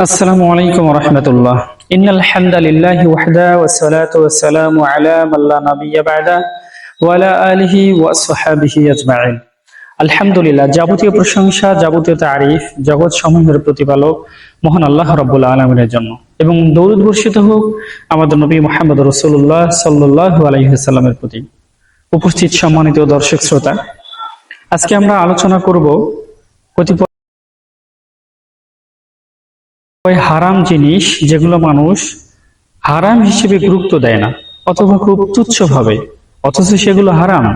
আসসালামু আলাইকুম রহমতুল্লাহ। প্রতিপালক মহান আল্লাহ রাব্বুল আলামিনের জন্য। এবং দৌরুদ বর্ষিত হোক আমাদের নবী মোহাম্মদ রসুল্লাহ সাল্লাল্লাহু আলাইহিসাল্লামের প্রতি। উপস্থিত সম্মানিত দর্শক শ্রোতা, আজকে আমরা আলোচনা করব কতিপয় হারাম জিনিস যেগুলো মানুষ হারাম হিসেবে গুরুত্ব দেয় না, অথবা খুব তুচ্ছ ভাবে অথচ সেগুলো হারাম।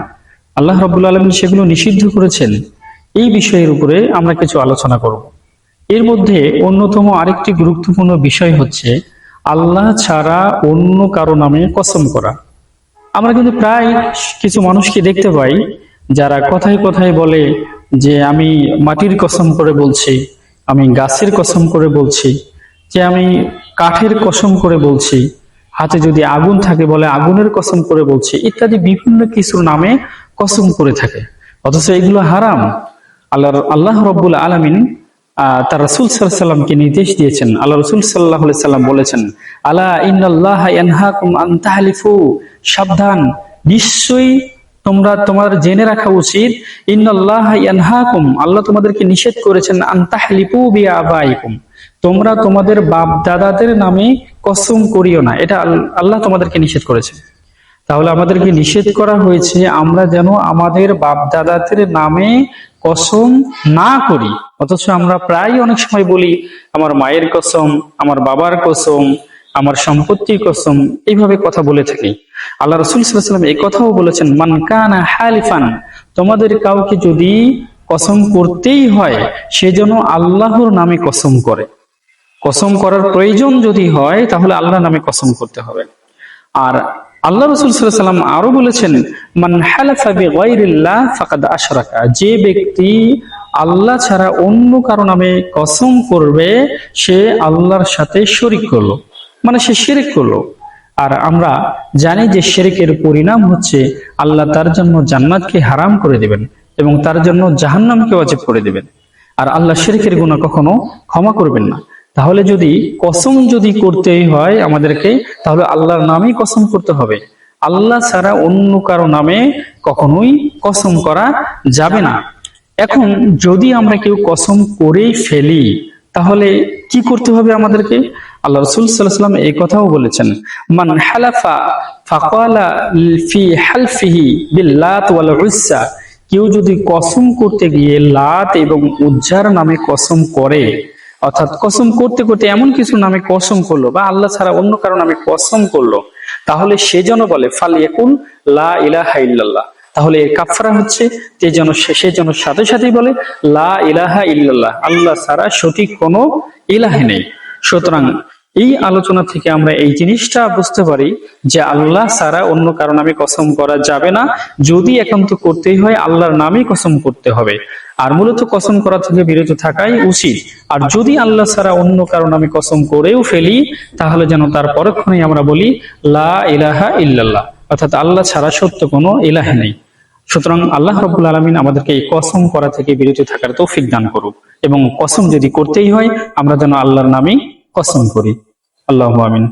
আল্লাহ রব্বুল আলমী সেগুলো নিষিদ্ধ করেছেন। এই বিষয়ের উপরে আমরা কিছু আলোচনা করব। এর মধ্যে অন্যতম আরেকটি গুরুত্বপূর্ণ বিষয় হচ্ছে, আল্লাহ ছাড়া অন্য কারও নামে কসম করা। আমরা কিন্তু প্রায় কিছু মানুষকে দেখতে পাই, যারা কথায় কথায় বলে যে, আমি মাটির কসম করে বলছি। আমি গাছের কসম করে বলছি, যে আমি কাঠের কসম করে বলছি, হাতে যদি আগুন থাকে বলে আগুনের কসম করে বলছি, ইত্যাদি বিভিন্ন কিছুর নামে কসম করে থাকে। অথচ এগুলো হারাম। আল্লাহ আল্লাহ রব্বুল আলমিন তার রসুল সাল্লামকে নির্দেশ দিয়েছেন। আল্লাহ রসুল সাল্লাহ সাল্লাম বলেছেন আল্লাহ আন সাবধান, নিশ্চয়ই তোমরা তোমার জেনে রাখা উচিত ইয়ানহাকুম আল্লাহ তোমাদেরকে নিষেধ করেছেন, আন তাহলিফু বিআবাইকুম তোমরা তোমাদের বাপ দাদাদের নামে কসম করিও না, এটা আল্লাহ তোমাদেরকে নিষেধ করেছে। তাহলে আমাদেরকে নিষেধ করা হয়েছে আমরা যেন আমাদের বাপ দাদাদের নামে কসম না করি। অথচ আমরা প্রায় অনেক সময় বলি, আমার মায়ের কসম আমার বাবার কসম আমার সম্পত্তির কসম এইভাবে কথা বলে থাকি। আল্লাহ রসুল সাল্লাম এই কথাও বলেছেন, মান কানা হালিফান তোমাদের কাউকে যদি কসম করতেই হয়, সে যেন আল্লাহর নামে কসম করে। কসম করার প্রয়োজন যদি হয়, তাহলে আল্লাহ নামে কসম করতে হবে। আর আল্লাহ রসুল সাল্লাম আরও বলেছেন, মান আশরাকা যে ব্যক্তি আল্লাহ ছাড়া অন্য কারও নামে কসম করবে, সে আল্লাহর সাথে শরিক করল মানে সে শিরিক করল আর আমরা জানি যে শিরিকের পরিণাম হচ্ছে আল্লাহ তার জন্য জান্নাতকে হারাম করে দিবেন এবং তার জন্য জাহান্নামকে ওয়াজিব করে দেবেন। আর আল্লাহ শিরিকের গুণা কখনো ক্ষমা করবেন না। তাহলে যদি কসম যদি করতেই হয় আমাদেরকে, তাহলে আল্লাহর নামেই কসম করতে হবে। আল্লাহ ছাড়া অন্য কারও নামে কখনোই কসম করা যাবে না। এখন যদি আমরা কেউ কসম করেই ফেলি, তাহলে কি করতে হবে আমাদেরকে? আল্লাহ রসুল সাল্লাম এই কথাও বলেছেন, মান হালাফা ফাকালা ফি হালফিহি বিল্লাত ওয়াল উজ্জা কেউ যদি কসম করতে গিয়ে লাত এবং উজ্জার নামে কসম করে, অর্থাৎ কসম করতে করতে এমন কিছু নামে কসম করল বা আল্লাহ ছাড়া অন্য কারও নামে কসম করল, তাহলে সে যেন বলে ফাল ইয়াকুল লা ইলাহা ইল্লাল্লাহ তাহলে এর কাফরা হচ্ছে যে যেন সে যেন সাথে সাথেই বলে, লা ইলাহা ইল্লাল্লাহ আল্লাহ ছাড়া সঠিক কোনো ইলাহে নেই। সুতরাং এই আলোচনা থেকে আমরা এই জিনিসটা বুঝতে পারি যে আল্লাহ ছাড়া অন্য কারও নামে কসম করা যাবে না। যদি একান্ত করতেই হয় আল্লাহর নামে কসম করতে হবে। আর মূলত কসম করা থেকে বিরত থাকাই উচিত। আর যদি আল্লাহ ছাড়া অন্য কারও নামে কসম করেও ফেলি তাহলে যেন তার পরক্ষণেই আমরা বলি লা ইলাহা ইল্লাল্লাহ। অর্থাৎ আল্লাহ ছাড়া সত্য কোনো ইলাহে নেই। সুতরাং আল্লাহ রব্বুল আলমিন আমাদেরকে এই কসম করা থেকে বিরত থাকার তৌফিক দান করুক। এবং কসম যদি করতেই হয়, আমরা যেন আল্লাহর নামে কসম করি। আল্লাহ আমিন।